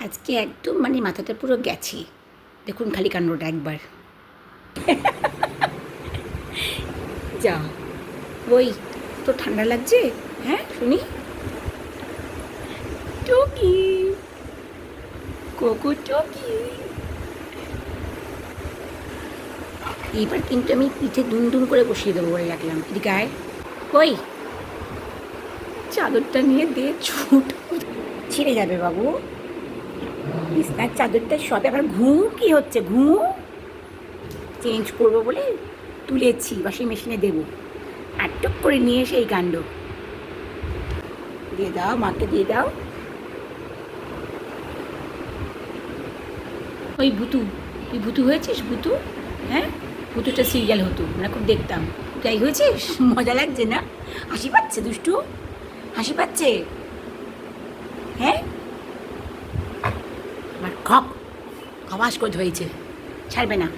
আজকে একদম মানে মাথাটা পুরো গেছে। দেখুন খালি কাণ্ডটা একবার। যা। ওই তো ঠান্ডা লাগছে? হ্যাঁ শুনি। টুকি। কোকো টুকি। এইবার কিন্তু আমি পিঠে দুম দুম করে বসিয়ে দেবো বলে রাখলাম। এদিকে আয়। ওই। চাদরটা নিয়ে দে, ছুট। ছিঁড়ে যাবে বাবু। বিছনার চাদরটা সব আবার ঘুম কি হচ্ছে? ঘুম? চেঞ্জ করব বলে তুলেছি ওয়াশিং মেশিনে দেবো। আটক করে নিয়ে এসে এই কাণ্ড। দিয়ে দাও, মাকে দিয়ে দাও। ওই ভুতু, তুই ভুতু হয়েছিস, ভুতু? হ্যাঁ? ভুতুটা সিরিয়াল হতো আমরা খুব দেখতাম। যাই হয়েছিস? মজা লাগছে না? হাসি পাচ্ছে দুষ্টু? হাসি পাচ্ছে? হ্যাঁ? আমার খপ খবাস করে হয়েছে। ছাড়বে না।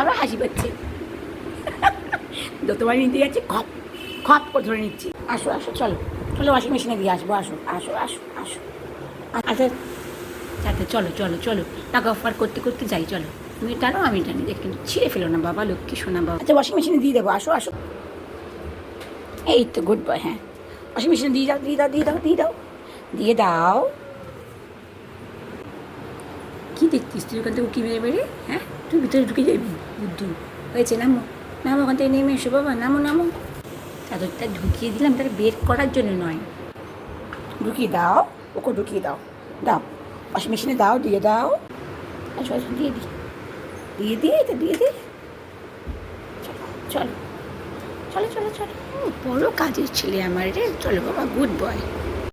আবার হাসি পাচ্ছে। যতবার নিতে যাচ্ছে খপ খপ করে ধরে নিচ্ছি। আসো আসো, চলো। চলো ওয়াশিং মেশিনে দিয়ে আসব, আসো আসো আসো আসো। আচ্ছা আচ্ছা চলো চলো চলো। টাকা অফার করতে করতে যাই, চলো। তুমি টানো, আমি টানি। কিন্তু ছিঁড়ে ফেলো না বাবা, লক্ষ্মী শোনা বাবা। আচ্ছা ওয়াশিং মেশিনে দিয়ে দেবো, আসো আসো। এই তো গুড বয় হ্যাঁ। ওয়াশিং মেশিনে দিয়ে দাও দিয়ে দাও দিয়ে দাও দিয়ে দাও। দিয়ে দাও। কি দেখছিস তুই ওখান থেকে উকি মেরে মেরে হ্যাঁ? তুই ভিতরে ঢুকে যাবি, বুদ্ধু। হয়েছে, নামো। নামো, ওখান থেকে নেমে এসো, বাবা। নামো নামো। চাদরটা ঢুকিয়ে দিলাম, তার বের করার জন্য নয়। ঢুকিয়ে দাও, ওকে ঢুকিয়ে দাও। দাও, ওয়াশিং মেশিনে দাও, দিয়ে দাও। আসো আসো দিয়ে দিই দিয়ে দিয়ে এটা দিয়ে দে। চলো চলো। চলো চলো বড় কাজের ছেলে আমার রে। চলো, বাবা, গুড বয়।